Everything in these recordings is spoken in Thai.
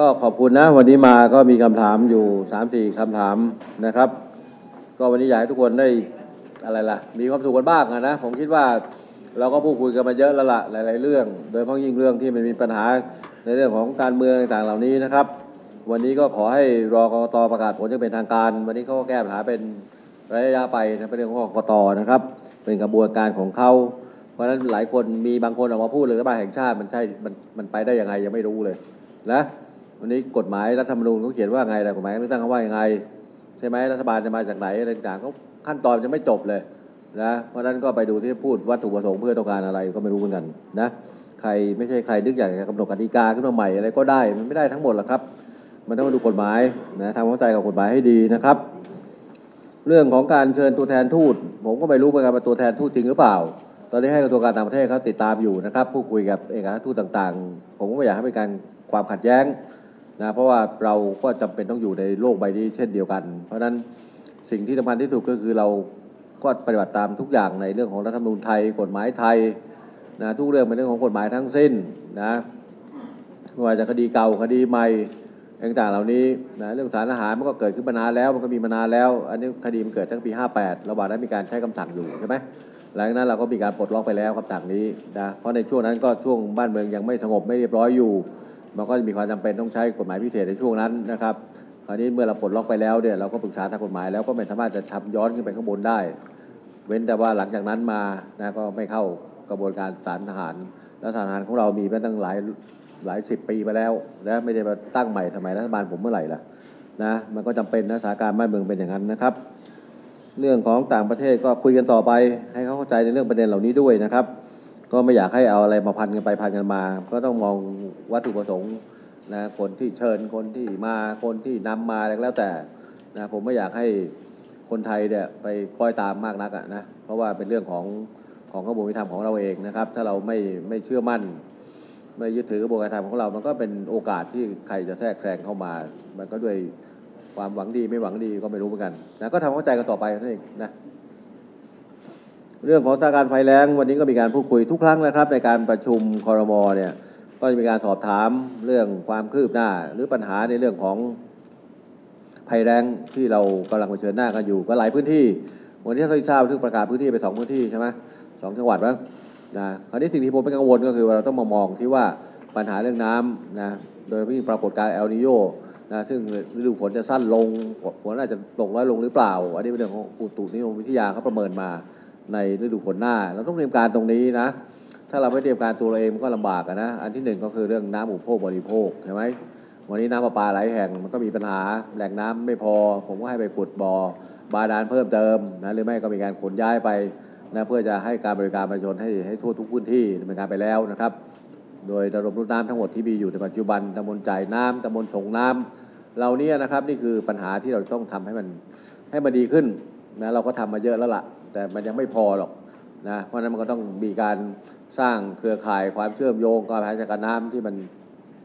ก็ขอบคุณนะ วันนี้มาก็มีคำถามอยู่สามสี่คำถามนะครับ ก็วันนี้อยากให้ทุกคนได้อะไรล่ะ มีความสุขกันบ้างนะ ผมคิดว่าเราก็พูดคุยกันมาเยอะแล้วล่ะหลาย ๆ เรื่อง โดยเฉพาะยิ่งเรื่องที่มันมีปัญหาในเรื่องของการเมืองต่างๆเหล่านี้นะครับ วันนี้ก็ขอให้รอกกตประกาศผลอย่างเป็นทางการ วันนี้เขาก็แก้ปัญหาเป็นระยะไปนะเป็นเรื่องของกกตนะครับ เป็นกระบวนการของเขาเพราะฉะนั้นหลายคนมีบางคนออกมาพูดเลยรัฐบาลแห่งชาติมันใช่มันมันไปได้ยังไงยังไม่รู้เลยนะ วันนี้กฎหมายรัฐธรรมนูญเขาเขียนว่าไงแต่กฎหมายเลือกตั้งเขาว่ายังไง ใช่ไหมรัฐบาลจะมาจากไหนอะไรต่างๆเขาขั้นตอนจะไม่จบเลยนะเพราะฉะนั้นก็ไปดูที่พูดวัตถุประสงค์เพื่อต้องการอะไรก็ไม่รู้เหมือนกันนะใครไม่ใช่ใครนึกอยากจะกำหนดกติกาขึ้นมาใหม่อะไรก็ได้มันไม่ได้ทั้งหมดหรอกครับ มันต้องมาดูกฎหมายนะทำความเข้าใจกับกฎหมายให้ดีนะครับ เรื่องของการเชิญตัวแทนทูต ผมก็ไม่รู้เหมือนกันว่าตัวแทนทูตจริงหรือเปล่า ตอนนี้ให้กระทรวงการต่างประเทศเขาติดตามอยู่นะครับ ผู้คุยกับเอกอัครทูตต่างๆ ผมก็ไม่อยากให้เป็นการความขัดแย้ง นะเพราะว่าเราก็จำเป็นต้องอยู่ในโลกใบนี้เช่นเดียวกัน เพราะฉะนั้นสิ่งที่สำคัญที่สุดก็คือเราก็ปฏิบัติตามทุกอย่างในเรื่องของรัฐธรรมนูญไทย กฎหมายไทยนะทุกเรื่องเป็นเรื่องของกฎหมายทั้งสิ้นนะไม่ว่าจะคดีเก่าคดีใหม่ต่างๆเหล่านี้นะเรื่องสารอาหารมันก็เกิดขึ้นมานานแล้วมันก็มีมานานแล้ว อันนี้คดีมันเกิดตั้งปี 58 ระหว่างนั้นมีการใช้คำสั่งอยู่ใช่ไหมหลังจากนั้นเราก็มีการปลดล็อกไปแล้วคำสั่งนี้นะเพราะในช่วงนั้นก็ช่วงบ้านเมืองยังไม่สงบไม่เรียบร้อยอยู่ มันก็จะมีความจำเป็นต้องใช้กฎหมายพิเศษในช่วงนั้นนะครับคราวนี้เมื่อเราปลดล็อกไปแล้วเนี่ยเราก็ปรึกษาทางกฎหมายแล้วก็ไม่สามารถจะทำย้อนขึ้นไปข้างบนได้ เว้นแต่ว่าหลังจากนั้นมานะก็ไม่เข้ากระบวนการศาลทหาร แล้วทหารของเรามีมาตั้งหลายหลายสิบปีไปแล้วนะไม่ได้มาตั้งใหม่ทำไมรัฐบาลผมเมื่อไหร่ล่ะนะมันก็จำเป็นนะสถานการณ์บ้านเมืองเป็นอย่างนั้นนะครับ เรื่องของต่างประเทศก็คุยกันต่อไป ให้เขาเข้าใจในเรื่องประเด็นเหล่านี้ด้วยนะครับ ก็ไม่อยากให้เอาอะไรมาพันกันไปพันกันมา ก็ต้องมองวัตถุประสงค์นะคนที่เชิญคนที่มาคนที่นำมาแล้วแต่นะผมไม่อยากให้คนไทยเนี่ยไปคอยตามมากนักอะนะเพราะว่าเป็นเรื่องของของกระบวนการธรรมของเราเองนะครับ ถ้าเราไม่ไม่เชื่อมั่น ไม่ยึดถือกระบวนการธรรมของเรา มันก็เป็นโอกาสที่ใครจะแทรกแซงเข้ามา มันก็ด้วยความหวังดีไม่หวังดีก็ไม่รู้เหมือนกันนะก็ทำเข้าใจกันต่อไปนั่นเองนะ เรื่องของสถานการณ์ไฟแล้งวันนี้ก็มีการพูดคุยทุกครั้งนะครับ ในการประชุมคอรมอเนี่ยก็จะมีการสอบถามเรื่องความคืบหน้า หรือปัญหาในเรื่องของภัยแรงที่เรากำลังเผชิญหน้ากันอยู่ก็หลายพื้นที่ วันนี้เราทราบถึงประกาศพื้นที่ไปสองพื้นที่ใช่ไหมสองจังหวัดมั้งนะคราวนี้สิ่งที่ผมเป็นกังวลก็คือเราต้องมามองที่ว่าปัญหาเรื่องน้ำนะโดยมีปรากฏการณ์เอลนิโยนะซึ่งฤดูฝนจะสั้นลงฝนอาจจะตกน้อยลงหรือเปล่า อันนี้เป็นเรื่องของอุตุนิยมวิทยาเขาประเมินมา ในฤดูฝนหน้า เราต้องเตรียมการตรงนี้นะ ถ้าเราไม่เตรียมการตัวเราเองมันก็ลำบากนะ อันที่หนึ่งก็คือเรื่องน้ำอุปโภคบริโภคใช่ไหมวันนี้น้ำประปาหลายแห่งมันก็มีปัญหาแหล่งน้ำไม่พอ ผมก็ให้ไปขุดบ่อบาดาลเพิ่มเติมนะหรือไม่ก็มีการขนย้ายไปนะเพื่อจะให้การบริการประชาชนให้ให้ทั่วทุกพื้นที่เนินการไปแล้วนะครับ โดยระดมรถน้ำทั้งหมดที่มีอยู่ในปัจจุบันตำบลจ่ายน้ำตำบลส่งน้ำเรานี่ยนะครับนี่คือปัญหาที่เราต้องทำให้มันให้มันดีขึ้นนะเราก็ทำมาเยอะแล้วล่ะ แต่มันยังไม่พอหรอกนะเพราะฉะนั้นมันก็ต้องมีการสร้างเครือข่ายความเชื่อมโยงการบริหารจัดการน้ำที่มัน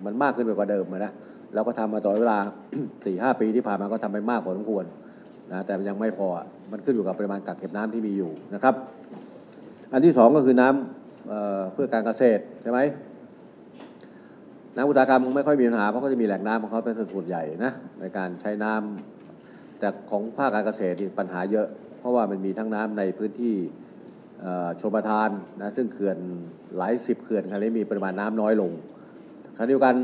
มันมากขึ้นไปกว่าเดิมนะเราก็ทำมาต่อดเวลาสี่ห้าปีที่ผ่านมาก็ทำไปมากพอสมควรนะแต่มันยังไม่พอมันขึ้นอยู่กับปริมาณกักเก็บน้ำที่มีอยู่นะครับ อันที่สองก็คือน้ำเอ่อเพื่อการเกษตรใช่ไหมน้ำอุตสาหกรรมไม่ค่อยมีปัญหาเพราะเขาจะมีแหล่งน้ำของเขาเป็นส่วนใหญ่นะในการใช้น้ำแต่ของภาคการเกษตรปัญหาเยอะ เพราะว่ามันมีทั้งน้ำในพื้นที่ชมประทานนะซึ่งเขื่อนหลายสิบเขื่อนครั้นี้มีปริมาณน้ำน้อยลงขณะเดียวกัน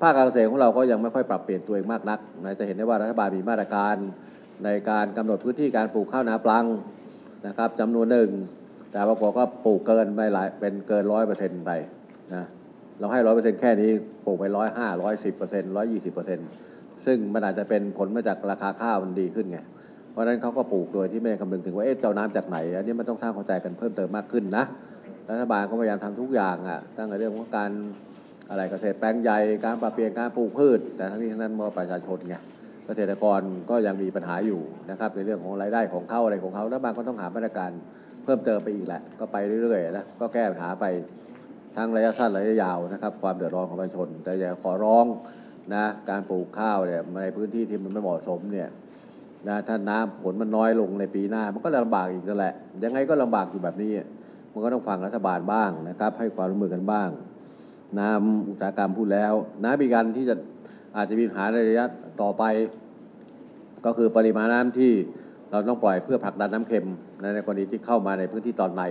ภาคการเกษตรของเราก็ยังไม่ค่อยปรับเปลี่ยนตัวเองมากนักนะจะเห็นได้ว่ารัฐบาลมีมาตรการในการกำหนดพื้นที่การปลูกข้าวนาปลังนะครับจำนวนหนึ่ง แต่ปรากฏก็ปลูกเกินไปหลายเป็นเกินร้อยเปอร์เซ็นต์ไปนะเราให้ร้อยเปอร์เซ็นต์แค่นี้ปลูกไปร้อยห้าร้อยสิบเปอร์เซ็นต์ร้อยยี่สิบเปอร์เซ็นต์ซึ่งมันอาจจะเป็นผลมาจากราคาข้าวมันดีขึ้นไง ราะฉะนั้นเขาก็ปลูกโดยที่ไม่คำนึงถึงว่าเอ๊ะเจ้าน้ำจากไหนอันนี้มันต้องสร้างเข้าใจกันเพิ่มเติมมากขึ้นนะรัฐบาลก็พยายามทำทุกอย่างอะตั้งแต่เรื่องของการอะไรเกษตรแปลงใหญ่การปรับเปลี่ยนการปลูกพืช แต่ทั้งนี้ทั้งนั้นมอประชาชนไงเกษตรกรก็ยังมีปัญหาอยู่นะครับในเรื่องของรายได้ของเขาอะไรของเขารัฐบาลก็ต้องหามาตรการเพิ่มเติมไปอีกแหละ ก็ไปเรื่อยๆนะก็แก้ปัญหาไปทั้งระยะสั้นระยะยาวนะครับ ความเดือดร้อนของประชาชน แต่อย่าขอร้องนะการปลูกข้าวเนี่ยในพื้นที่ที่มันไม่เหมาะสมเนี่ย นะถ้าน้ำฝนมันน้อยลงในปีหน้า มันก็ลำบากอีกนั่นแหละยังไงก็ลำบากอยู่แบบนี้ มันก็ต้องฟังรัฐบาลบ้างนะครับ ให้ความร่วมมือกันบ้าง น้ำอุตสาหกรรมพูดแล้วน้ำมีการที่จะอาจจะมีปัญหาในระยะต่อไป ก็คือปริมาณน้ำที่เราต้องปล่อยเพื่อผลักดันน้ำเค็มในในกรณีที่เข้ามาในพื้นที่ตอนใน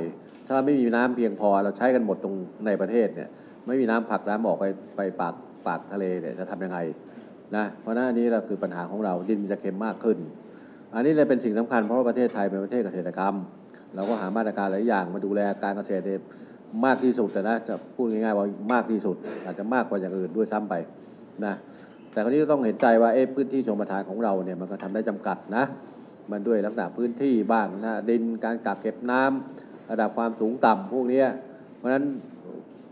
ถ้าเราไม่มีน้ำเพียงพอเราใช้กันหมดตรงในประเทศเนี่ยไม่มีน้ำผลักน้ำออกไปไปปากปากทะเลเนี่ยจะทำยังไง นะเพราะฉะนั้นอันนี้เราคือปัญหาของเราดินมันจะเค็มมากขึ้น อันนี้เลยเป็นสิ่งสำคัญเพราะว่าประเทศไทยเป็นประเทศเกษตรกรรม เราก็หามาตรการหลายอย่างมาดูแลการเกษตรมากที่สุดแต่นะจะพูดง่ายๆว่ามากที่สุด อาจจะมากกว่าอย่างอื่นด้วยซ้ำไปนะแต่คราวนี้ก็ต้องเห็นใจว่าเอ๊ะพื้นที่ชมประทานของเราเนี่ยมันก็ทำได้จำกัดนะ มันด้วยลักษณะพื้นที่บ้างนะดินการกักเก็บน้ำระดับความสูงต่ำพวกนี้เพราะฉะนั้น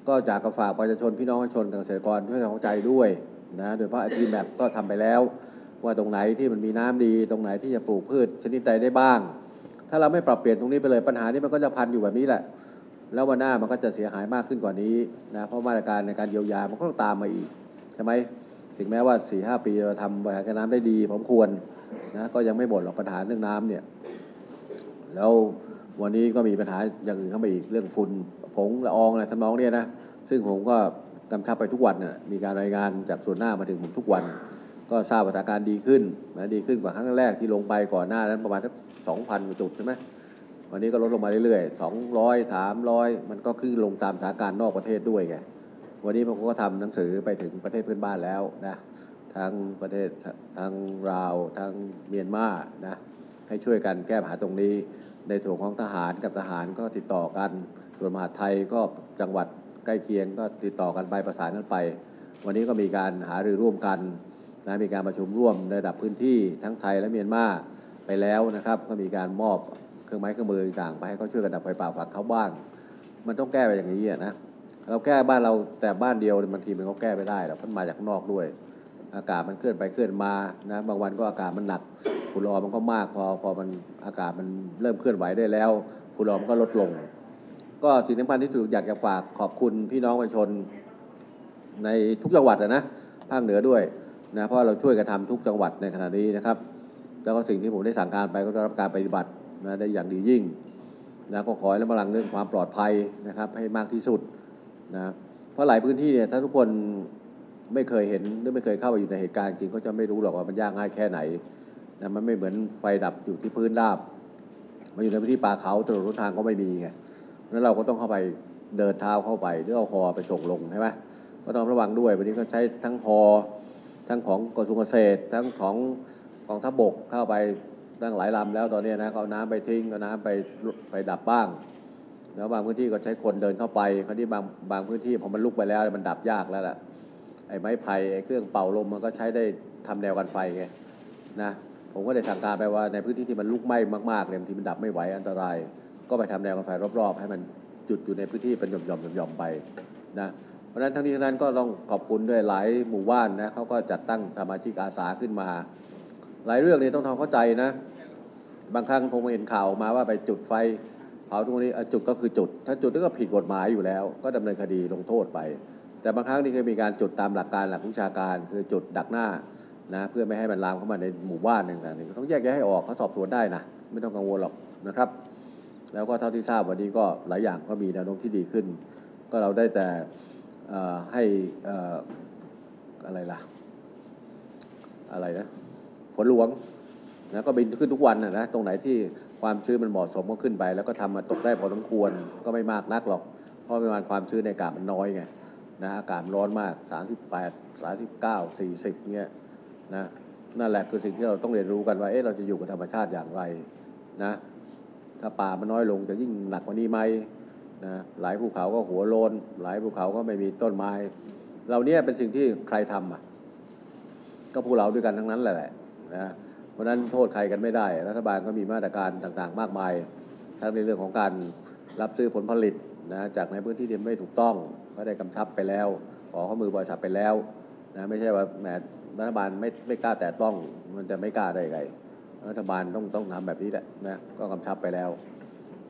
ก็จากกระฝากประชาชนพี่น้องประชาชนเกษตรกรช่วยเข้าใจด้วย นะโดยเฉพาะไอทีแมปก็ทำไปแล้ว ว่าตรงไหนที่มันมีน้ำดี ตรงไหนที่จะปลูกพืชชนิดใดได้บ้าง ถ้าเราไม่ปรับเปลี่ยนตรงนี้ไปเลยปัญหานี้มันก็จะพันอยู่แบบนี้แหละ แล้ววันหน้ามันก็จะเสียหายมากขึ้นกว่านี้นะเพราะมาตรการในการเยียวยามันก็ต้องตามมาอีกใช่ไหมถึงแม้ว่า4ีหปีเราทำบริหารการน้ำได้ดีผมควรนะก็ยังไม่บ่นหรอกปัญหาเรื่องน้ำเนี่ยแล้ววันนี้ก็มีปัญหาอย่างอื่นเข้ามาอีกเรื่องฝุ่นผงละอองอะไรทำนองเนี่ยนะซึ่งผมก็ กำชับไปทุกวันน่ะมีการรายงานจากส่วนหน้ามาถึงผมทุกวัน ก็ทราบสถานการณ์ดีขึ้นนะดีขึ้นกว่าครั้งแรกที่ลงไปก่อนหน้านั้นประมาณสักสองพันจุดใช่ไหมวันนี้ก็ลดลงมาเรื่อยๆสองร้อยสามร้อยมันก็ขึ้นลงตามสถานการณ์นอกประเทศด้วยไงวันนี้ผมก็ทำหนังสือไปถึงประเทศเพื่อนบ้านแล้วนะทั้งประเทศทั้งลาวทั้งเมียนมานะให้ช่วยกันแก้ปัญหาตรงนี้ ในส่วนของทหารกับทหารก็ติดต่อกัน ส่วนมหาไทยก็จังหวัด ใกล้เคียงก็ติดต่อกันไปประสานกันไป วันนี้ก็มีการหารือร่วมกันนะมีการประชุมร่วมในระดับพื้นที่ทั้งไทยและเมียนมาไปแล้วนะครับ ก็มีการมอบเครื่องไม้เครื่องมือต่างไปให้เขาช่วยกันดับไฟป่าฝักเขาบ้าง มันต้องแก้ไปอย่างนี้นะเราแก้บ้านเราแต่บ้านเดียวบางทีมันก็แก้ไม่ได้หรอกเราะมันมาจากนอกด้วย อากาศมันเคลื่อนไปเคลื่อนมานะบางวันก็อากาศมันหนักฝุ่นละอองมันก็มากพอพอมันอากาศมันเริ่มเคลื่อนไหวได้แล้วฝุ่นละอองมันก็ลดลง ก็สิ่งสำคัญที่สุดอยากจะฝากขอบคุณพี่น้องประชาชนในทุกจังหวัดอะนะภาคเหนือด้วยนะเพราะเราช่วยกันทำทุกจังหวัดในขณะนี้นะครับ แล้วก็สิ่งที่ผมได้สั่งการไปก็ได้รับการปฏิบัตินะได้อย่างดียิ่งนะก็ขอให้ระมัดระวังเรื่องความปลอดภัยนะครับให้มากที่สุดนะเพราะหลายพื้นที่เนี่ยถ้าทุกคนไม่เคยเห็นหรือไม่เคยเข้าไปอยู่ในเหตุการณ์จริงก็จะไม่รู้หรอกว่ามันยากง่ายแค่ไหนนะมันไม่เหมือนไฟดับอยู่ที่พื้นราบมาอยู่ในพื้นที่ป่าเขาถนนทางก็ไม่มีไง นั้นเราก็ต้องเข้าไปเดินเท้าเข้าไปหรือเอาฮอไปส่งลงใช่ไหมก็ต้องระวังด้วยวันนี้ก็ใช้ทั้งฮอทั้งของกระทรวงเกษตร ทั้งของกองทัพบกเข้าไปตั้งหลายลำแล้วตอนนี้นะก็เอาน้ำไปทิ้งเอาน้ำไปไปดับบ้าง แล้วบางพื้นที่ก็ใช้คนเดินเข้าไปคราวนี้บางบางพื้นที่พอมันลุกไปแล้วมันดับยากแล้วล่ะไอ้ไม้ไผ่ไอ้เครื่องเป่าลมมันก็ใช้ได้ทำแนวกันไฟไงนะผมก็ได้สั่งการไปว่าในพื้นที่ที่มันลุกไหม้มากๆเนี่ยบางทีมันดับไม่ไหวอันตราย ก็ไปทำแนวกันไฟรอบๆ ให้มันจุดอยู่ในพื้นที่เป็นหย่อมๆหย่อมๆไปนะเพราะฉะนั้นทั้งนี้ทั้งนั้นก็ต้องขอบคุณด้วยหลายหมู่บ้านนะเขาก็จัดตั้งสมาชิกอาสาขึ้นมา หลายเรื่องนี้ต้องทำเข้าใจนะ บางครั้งผมเห็นข่าวออกมาว่าไปจุดไฟเผาตรงนี้จุดก็คือจุด ถ้าจุดนี่ก็ผิดกฎหมายอยู่แล้ว ก็ดำเนินคดีลงโทษไป แต่บางครั้งนี่เคยมีการจุดตามหลักการหลักวิชาการ คือจุดดักหน้านะเพื่อไม่ให้มันลามเข้ามาในหมู่บ้านต่างๆต้องแยกแยะให้ออกเขาสอบสวนได้นะไม่ต้องกังวลหรอกนะครับ แล้วก็เท่าที่ทราบวันนี้ก็หลายอย่างก็มีแนวโน้มที่ดีขึ้น ก็เราได้แต่ให้อะไรล่ะ อะไรนะฝนหลวงนะก็บินขึ้นทุกวันนะนะตรงไหนที่ความชื้นมันเหมาะสมก็ขึ้นไป แล้วก็ทำมาตกได้พอสมควรก็ไม่มากนักหรอก เพราะปริมาณความชื้นในอากาศมันน้อยไงนะอากาศมันร้อนมาก 38 39 40เงี้ยนะนั่นแหละคือสิ่งที่เราต้องเรียนรู้กันว่าเอ๊ะเราจะอยู่กับธรรมชาติอย่างไรนะ ถ้าป่ามันน้อยลงจะยิ่งหนักกว่านี้ไหมนะหลายภูเขาก็หัวโลน หลายภูเขาก็ไม่มีต้นไม้เรานี่ยเป็นสิ่งที่ใครทำอะ ก็พวกเราด้วยกันทั้งนั้นแหละนะเพราะฉะนั้นโทษใครกันไม่ได้ รัฐบาลก็มีมาตรการต่างๆ มากมาย ทั้งในเรื่องของการรับซื้อผลผลิตนะจากในพื้นที่ที่ไม่ถูกต้องก็ได้กำชับไปแล้ว ขอข้อมือบริษัทไปแล้วนะไม่ใช่ว่าแหมรัฐบาลไม่ไม่กล้าแต่ต้องมันจะไม่กล้าได้ไง รัฐบาลต้องต้องทำแบบนี้แหละนะก็กำชับไปแล้ว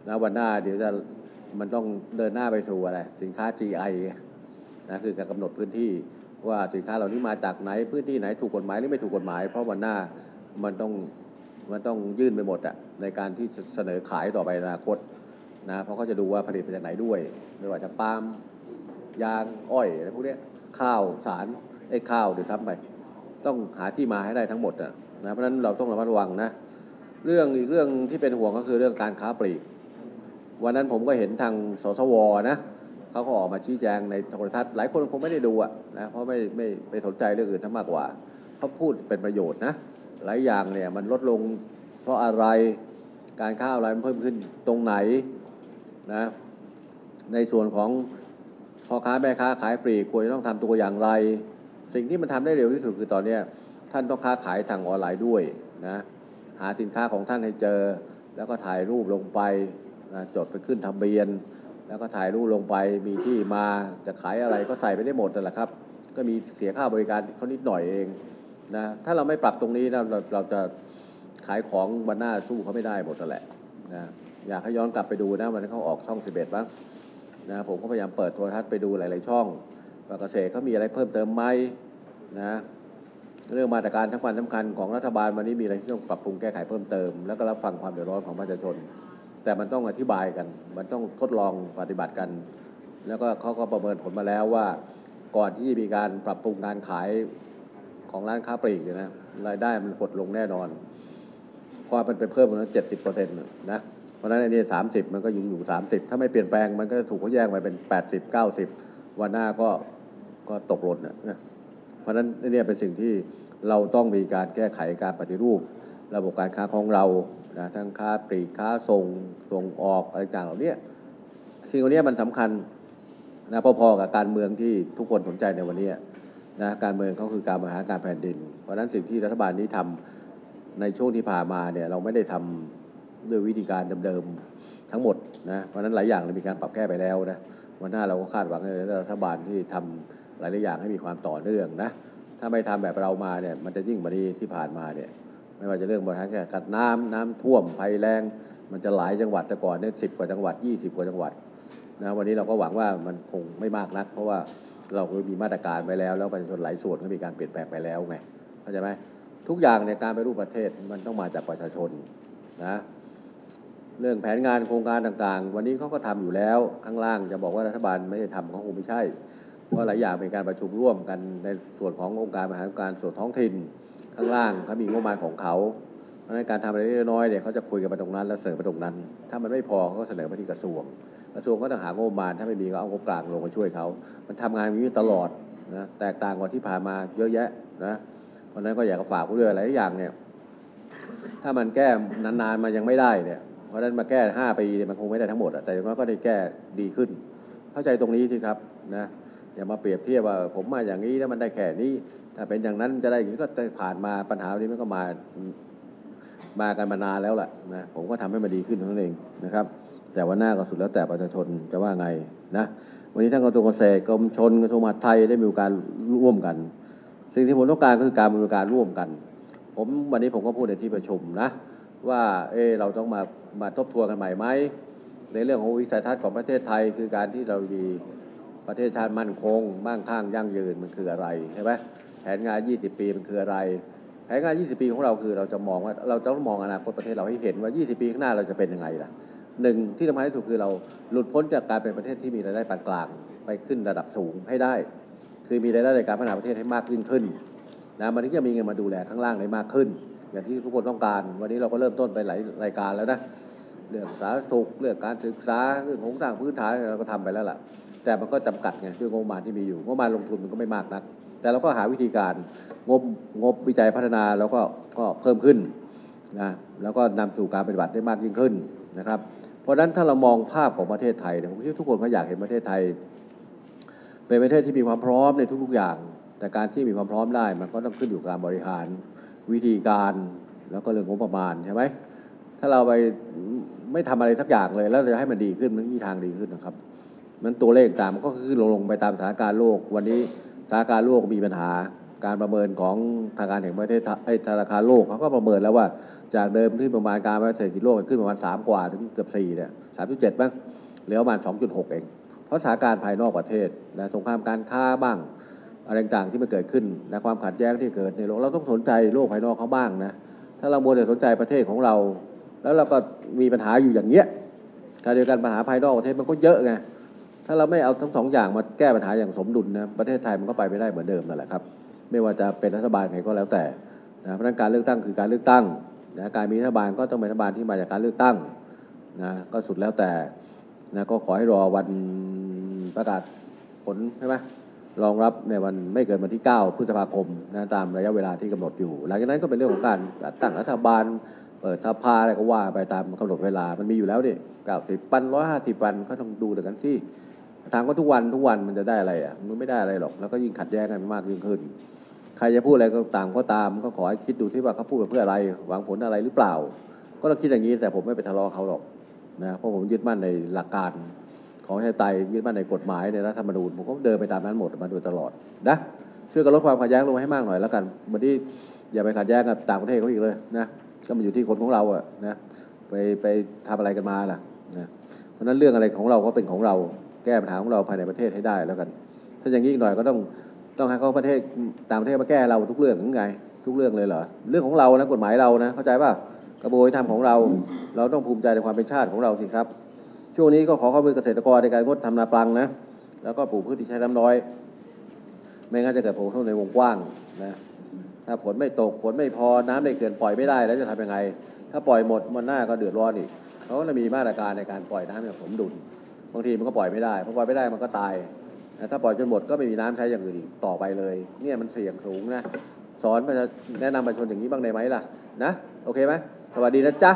นะวันหน้าเดี๋ยวจะมันต้องเดินหน้าไปสู่อะไรสินค้า GI นะคือการกำหนดพื้นที่ว่าสินค้าเหล่านี้มาจากไหนพื้นที่ไหนถูกกฎหมายหรือไม่ถูกกฎหมาย เพราะวันหน้ามันต้องมันต้องยื่นไปหมดอะในการที่เสนอขายต่อไปในอนาคตนะเพราะเขาจะดูว่าผลิตมาจากไหนด้วย ไม่ว่าจะปาล์มยางอ้อยอะไรพวกเนี้ยข้าวสารไอ้ข้าวเดี๋ยวซ้ำไป ต้องหาที่มาให้ได้ทั้งหมดนะ นะเพราะฉะนั้นเราต้องระมัดระวังนะเรื่องอีกเรื่องที่เป็นห่วงก็คือเรื่องการค้าปลีก วันนั้นผมก็เห็นทางสสวนะเขาก็ออกมาชี้แจงในโทรทัศน์หลายคนคงไม่ได้ดูอะนะเพราะไม่ไม่ไปสนใจเรื่องอื่นทั้งมากกว่าเขาพูดเป็นประโยชน์นะหลายอย่างเนี่ยมันลดลงเพราะอะไรการค้าอะไรมันเพิ่มขึ้นตรงไหนนะในส่วนของพ่อค้าแม่ค้าขายปลีกควรจะต้องทำตัวอย่างไร สิ่งที่มันทำได้เร็วที่สุดคือตอนเนี้ย ท่านต้องค้าขายทางออนไลน์ด้วยนะหาสินค้าของท่านให้เจอ แล้วก็ถ่ายรูปลงไปนะจดไปขึ้นทะเบียน แล้วก็ถ่ายรูปลงไปมีที่มาจะขายอะไรก็ใส่ไปได้หมดนั่นแหละครับ ก็มีเสียค่าบริการเขานิดหน่อยเองนะถ้าเราไม่ปรับตรงนี้นะเราเราจะขายของวันหน้าสู้เขาไม่ได้หมดนั่นแหละนะอยากให้ย้อนกลับไปดูนะวันนั้นเขาออกช่อง 11บ้างนะผมก็พยายามเปิดโทรทัศน์ไปดูหลาย ๆ ช่องว่าเกษตรเขามีอะไรเพิ่มเติมไหมนะ เรื่องมาตรการทั้งวันสำคัญของรัฐบาลวันนี้มีอะไรที่ต้องปรับปรุงแก้ไขเพิ่มเติม แล้วก็รับฟังความเดือดร้อนของประชาชน แต่มันต้องอธิบายกัน มันต้องทดลองปฏิบัติกัน แล้วก็เขาก็ประเมินผลมาแล้วว่า ก่อนที่จะมีการปรับปรุงการขายของร้านค้าปลีกเนี่ยนะรายได้มันหดลงแน่นอนพราะมันไปเพิ่มมันเจ็ดสิบเปอร์เซ็นต์นะเพราะฉะนั้นอันนี้สามสิบมันก็อยู่อยู่สามสิบถ้าไม่เปลี่ยนแปลงมันก็ถูกเขาแย่งไปเป็นแปดสิบเก้าสิบวันหน้าก็ก็ตกหล่นนะ ราะฉะนั้นนี่เป็นสิ่งที่เราต้องมีการแก้ไขการปฏิรูป ระบบการค้าของเรานะทั้งค้าปลีกค้าส่งส่งออกอะไรต่างเหล่านี้สิ่งเหล่านี้มันสำคัญนะพอๆกับการเมืองที่ทุกคนสนใจในวันนี้นะการเมืองเขาคือการบริหารการแผ่นดิน เพราะฉะนั้นสิ่งที่รัฐบาลนี้ทำในช่วงที่ผ่านมาเนี่ยเราไม่ได้ทำด้วยวิธีการเดิมๆทั้งหมดนะเพราะฉะนั้นหลายอย่างเรามีการปรับแก้ไปแล้วนะวันหน้าเราก็คาดหวังในรัฐบาลที่ทำ หลายๆอย่างให้มีความต่อเนื่องนะถ้าไม่ทำแบบเรามาเนี่ยมันจะยิ่งกว่านี้ที่ผ่านมาเนี่ยไม่ว่าจะเรื่องบริหารจัดการน้ำน้ำท่วมภัยแรงมันจะหลายจังหวัดแต่ก่อนเนี่ยสิบกว่าจังหวัด 20 กว่าจังหวัดนะวันนี้เราก็หวังว่ามันคงไม่มากนัก เพราะว่าเราก็มีมาตรการไปแล้ว แล้วประชาชนหลายส่วนก็มีการเปลี่ยนแปลงไปแล้วไงเข้าใจไหมทุกอย่างในยการไปรูปประเทศมันต้องมาจากประชาชนนะเรื่องแผนงานโครงการต่างๆ วันนี้เขาก็ทำอยู่แล้วข้างล่างจะบอกว่ารัฐบาลไม่ได้ทำเขาคงไม่ใช่ เพราะหลายอย่างเป็นการประชุมร่วมกันในส่วนขององค์การบริหารการส่วนท้องถิ่น ข้างล่างเขามีงบประมาณของเขาเพราะฉะนั้นการทำอะไรน้อยเนี่ยเขาจะคุยกันไปตรงนั้นแล้วเสนอไปตรงนั้น ถ้ามันไม่พอเขาก็เสนอไปที่กระทรวง กระทรวงก็ต้องหางบประมาณถ้าไม่มีก็เอางบกลางลงมาช่วยเขา มันทำงานอย่างนี้ตลอดนะแตกต่างกว่าที่ผ่านมาเยอะแยะนะเพราะฉะนั้นก็อยากจะฝากผู้ด้วยหลายอย่างเนี่ยถ้ามันแก้นานๆมันยังไม่ได้เนี่ยเพราะนั้นมาแก้ห้าปีเนี่ยมันคงไม่ได้ทั้งหมดอะแต่อย่างน้อยก็ได้แก้ดีขึ้น เข้าใจตรงนี้ที่ครับนะ อย่ามาเปรียบเทียบว่าผมมาอย่างนี้แล้วมันได้แค่นี้ ถ้าเป็นอย่างนั้นจะได้อย่างนี้ก็ผ่านมาปัญหานี้มันก็มามากันมานานแล้วแหละนะผมก็ทำให้มันดีขึ้นเท่านั้นเองนะครับ แต่วันหน้าก็สุดแล้วแต่ประชาชนจะว่าไงนะวันนี้ทั้งกระทรวงเกษตรกรมชนกระทรวงมหาดไทยได้มีการร่วมกัน สิ่งที่ผมต้องการก็คือการบริการร่วมกัน ผมวันนี้ผมก็พูดในที่ประชุมนะว่าเออเราต้องมามาทบทวนกันใหม่ไหมในเรื่องของวิสัยทัศน์ของประเทศไทย คือการที่เรามี ประเทศชาติมั่นคงมั่งคั่งยั่งยืนมันคืออะไรใช่ไหมแผนงาน 20 ปีมันคืออะไร แผนงาน 20 ปีของเราคือเราจะมองว่าเราจะต้องมองอนาคตประเทศเราให้เห็นว่า 20 ปีข้างหน้าเราจะเป็นยังไงล่ะหนึ่งที่สำคัญที่สุดคือเราหลุดพ้นจากการเป็นประเทศที่มีรายได้ปานกลางไปขึ้นระดับสูงให้ได้ คือมีรายได้ในการพัฒนาประเทศให้มากยิ่งขึ้นนะมันถึงจะมีเงินมาดูแลข้างล่างได้มากขึ้น อย่างที่ทุกคนต้องการ วันนี้เราก็เริ่มต้นไปหลายรายการแล้วนะเรื่องสาธารณสุขเรื่องการศึกษาเรื่องโครงสร้างพื้นฐานเราก็ทำไปแล้วล่ะ แต่มันก็จำกัดไงด้วยงบประมาณที่มีอยู่งบประมาณลงทุนมันก็ไม่มากนัก แต่เราก็หาวิธีการงบงบวิจัยพัฒนาแล้วก็ก็เพิ่มขึ้นนะแล้วก็นำสู่การปฏิบัติได้มากยิ่งขึ้นนะครับ เพราะฉะนั้นถ้าเรามองภาพของประเทศไทยผมคิดทุกคนเขาอยากเห็นประเทศไทย เป็นประเทศที่มีความพร้อมในทุกๆอย่าง แต่การที่มีความพร้อมได้ มันก็ต้องขึ้นอยู่กับการบริหารวิธีการแล้วก็เรื่องงบประมาณใช่ไหมถ้าเราไปไม่ทำอะไรสักอย่างเลย แล้วเราจะให้มันดีขึ้นมันม่มีทางดีขึ้นนะครับ นั้นตัวเลขต่ามมันก็ขึ้นลงลงไปตามสถานการณ์โลก วันนี้สถานการณ์โลกมีปัญหาการประเมินของทางการแห่งประเทศไอ้ธนาคารโลกเขาก็ประเมินแล้วว่าจากเดิมที่ประมาณการเศรษฐกิจโลกขึ้นประมาณ 3 กว่าถึงเกือบ4เนี่ย3.7บ้างเหลือประมาณ 2.6 เอง เพราะสถานการณ์ภายนอกประเทศนะสงครามการค้าบ้างอะไรต่างๆที่มันเกิดขึ้นนะความขัดแย้งที่เกิดในโลกเราต้องสนใจโลกภายนอกเขาบ้างนะถ้าเราโมวแต่สนใจประเทศของเรา แล้วเราก็มีปัญหาอยู่อย่างเงี้ยการเดียวกันปัญหาภายนอกประเทศมันก็เยอะไง ถ้าเราไม่เอาทั้งสองอย่างมาแก้ปัญหาอย่างสมดุลนะประเทศไทยมันก็ไปไม่ได้เหมือนเดิมนั่นแหละครับ ไม่ว่าจะเป็นรัฐบาลไหนก็แล้วแต่นะเพราะนั้นการเลือกตั้งคือการเลือกตั้งนะการมีรัฐบาลก็ต้องเป็นรัฐบาลที่มาจากการเลือกตั้งนะก็สุดแล้วแต่นะก็ขอให้รอวันประกาศผลใช่ไหมรองรับในวันไม่เกินวันที่ 9 พฤษภาคมนะตามระยะเวลาที่กำหนดอยู่ หลังจากนั้นก็เป็นเรื่องของการตั้งรัฐบาล เปิดสภาอะไรก็ว่าไปตามกำหนดเวลามันมีอยู่แล้วนี่เก้าสิบปันร้อยห้าสิบปันก็ต้องดูแต่กันที่ ถามว่าทุกวันทุกวันมันจะได้อะไรอะมันไม่ได้อะไรหรอก แล้วก็ยิ่งขัดแย้งกันมากยิ่งขึ้น ใครจะพูดอะไรก็ตามก็ตามก็ขอให้คิดดูที่ว่าเขาพูดไปเพื่ออะไร หวังผลอะไรหรือเปล่า ก็ต้องคิดอย่างนี้แต่ผมไม่ไปทะเลาะเขาหรอกนะเพราะผมยึดมั่นในหลักการของประชาธิไตยยึดมั่นในกฎหมายในรัฐธรรมนูญผมก็เดินไปตามนั้นหมดมาโดยตลอดนะช่วยกันลดความขัดแย้งลงให้มากหน่อยแล้วกันวันนี้อย่าไปขัดแย้งกับต่างประเทศเขาอีกเลยนะก็มันอยู่ที่คนของเราอะนะไปไปทำอะไรกันมาล่ะนะเพราะนั้นเรื่องอะไรของเราก็เป็นของเรา แก้ปัญหาของเราภายในประเทศให้ได้แล้วกัน ถ้าอย่างนี้อีกหน่อยก็ต้องต้องให้เขาประเทศตางประเทศมาแก้เราทุกเรื่องหรือไง ทุกเรื่องเลยเหรอเรื่องของเรานะกฎหมายเรานะเข้าใจป่ะกระบวนการของเรา เราต้องภูมิใจในความเป็นชาติของเราสิครับ ช่วงนี้ก็ขอข้อมือเกษตรกรในการงดทำนาปลังนะแล้วก็ปลูกพืชที่ใช้น้ำน้อย ไม่งั้นจะเกิดผลกระทบในวงกว้างนะถ้าฝนไม่ตกฝนไม่พอน้ำในเขื่อนปล่อยไม่ได้แล้วจะทำยังไง ถ้าปล่อยหมดมันหน้าก็เดือดร้อนอีกเขาก็จะมีมาตรการในการปล่อยน้ำอย่างสมดุล บางทีมันก็ปล่อยไม่ได้พอปล่อยไม่ได้มันก็ตายถ้าปล่อยจนหมดก็ไม่มีน้ำใช้อย่างอื่นอีกต่อไปเลย เนี่ยมันเสี่ยงสูงนะ สอนประชาแนะนำประชาชนอย่างนี้บ้างได้ไหมล่ะนะโอเคไหมสวัสดีนะจ๊ะ